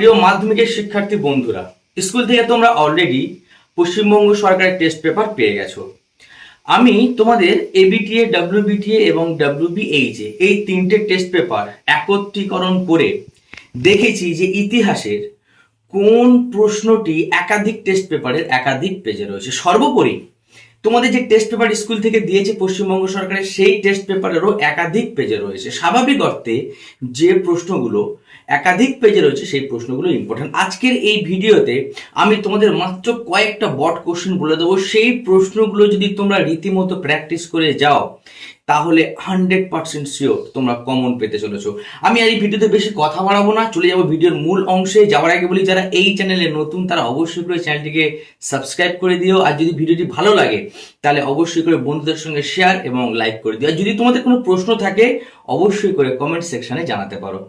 প্রিয় মাধ্যমিকের শিক্ষার্থী বন্ধুরা, স্কুল থেকে তোমরা অলরেডি পশ্চিমবঙ্গ সরকারের টেস্ট পেপার পেয়ে গেছো। আমি তোমাদের এবিটিএ ডাব্লিউবিটিএ এবং ডাব্লিউবিএইচএ এই তিনটে টেস্ট পেপার একত্রীকরণ করে দেখেছি যে ইতিহাসের কোন প্রশ্নটি একাধিক টেস্ট পেপারের একাধিক পেজে রয়েছে। সর্বোপরি তোমাদের যে টেস্ট পেপার স্কুল থেকে দিয়েছে পশ্চিমবঙ্গ সরকারের, সেই টেস্ট পেপারেরও একাধিক পেজে রয়েছে। স্বাভাবিক অর্থে যে প্রশ্নগুলো একাধিক পেজে রয়েছে, সেই প্রশ্নগুলো ইম্পর্টেন্ট আজকের এই ভিডিওতে আমি তোমাদের মাত্র কয়েকটা বট কোশ্চেন বলে দেবো। সেই প্রশ্নগুলো যদি তোমরা রীতিমতো প্র্যাকটিস করে যাও তাহলে হান্ড্রেড পার্সেন্ট শিওর তোমরা কমন পেতে চলেছো। আমি আর এই ভিডিওতে বেশি কথা বাড়াবো না, চলে যাব ভিডিওর মূল অংশে। যাওয়ার আগে বলি, যারা এই চ্যানেলে নতুন, তারা অবশ্যই করে চ্যানেলটিকে সাবস্ক্রাইব করে দিও। আর যদি ভিডিওটি ভালো লাগে, তাহলে অবশ্যই করে বন্ধুদের সঙ্গে শেয়ার এবং লাইক করে দিও। আর যদি তোমাদের কোনো প্রশ্ন থাকে, অবশ্যই করে কমেন্ট সেকশনে জানাতে পারো।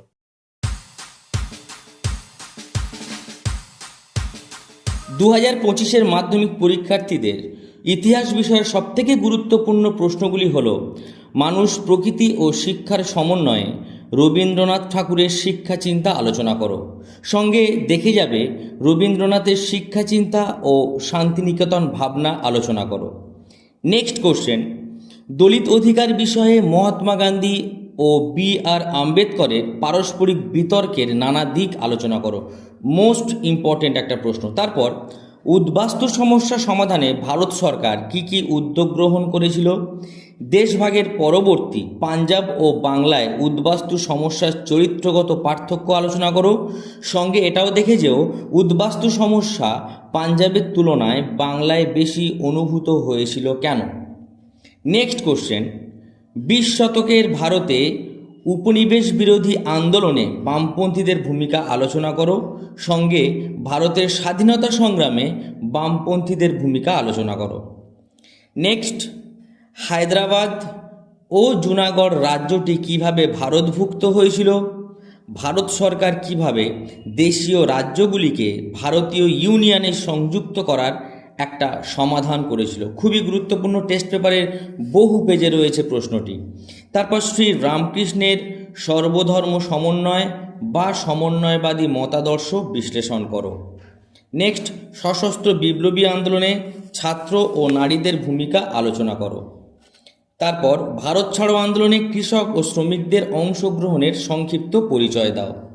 দু হাজার পঁচিশের মাধ্যমিক পরীক্ষার্থীদের ইতিহাস বিষয়ের সবথেকে গুরুত্বপূর্ণ প্রশ্নগুলি হল, মানুষ প্রকৃতি ও শিক্ষার সমন্বয়ে রবীন্দ্রনাথ ঠাকুরের শিক্ষা চিন্তা আলোচনা করো। সঙ্গে দেখে যাবে, রবীন্দ্রনাথের শিক্ষা চিন্তা ও শান্তিনিকেতন ভাবনা আলোচনা করো। নেক্সট কোশ্চেন দলিত অধিকার বিষয়ে মহাত্মা গান্ধী ও বি আর আম্বেদকরের পারস্পরিক বিতর্কের নানা দিক আলোচনা করো। মোস্ট ইম্পর্টেন্ট একটা প্রশ্ন। তারপর উদ্বাস্তু সমস্যা সমাধানে ভারত সরকার কি কি উদ্যোগ গ্রহণ করেছিল? দেশভাগের পরবর্তী পাঞ্জাব ও বাংলায় উদ্বাস্তু সমস্যার চরিত্রগত পার্থক্য আলোচনা করো। সঙ্গে এটাও দেখে যেও, উদ্বাস্তু সমস্যা পাঞ্জাবের তুলনায় বাংলায় বেশি অনুভূত হয়েছিল কেন? নেক্সট কোশ্চেন বিশ শতকের ভারতে উপনিবেশ বিরোধী আন্দোলনে বামপন্থীদের ভূমিকা আলোচনা করো। সঙ্গে ভারতের স্বাধীনতা সংগ্রামে বামপন্থীদের ভূমিকা আলোচনা করো। নেক্সট, হায়দ্রাবাদ ও জুনাগড় রাজ্যটি কীভাবে ভারতভুক্ত হয়েছিল? ভারত সরকার কীভাবে দেশীয় রাজ্যগুলিকে ভারতীয় ইউনিয়নে সংযুক্ত করার একটা সমাধান করেছিল। খুবই গুরুত্বপূর্ণ টেস্ট পেপারের বহু পেজে রয়েছে প্রশ্নটি। তারপর শ্রী রামকৃষ্ণের সর্বধর্ম সমন্বয় বা সমন্বয়বাদী মতাদর্শ বিশ্লেষণ করো। নেক্সট সশস্ত্র বিপ্লবী আন্দোলনে ছাত্র ও নারীদের ভূমিকা আলোচনা করো। তারপর, ভারত ছাড়ো আন্দোলনে কৃষক ও শ্রমিকদের অংশগ্রহণের সংক্ষিপ্ত পরিচয় দাও।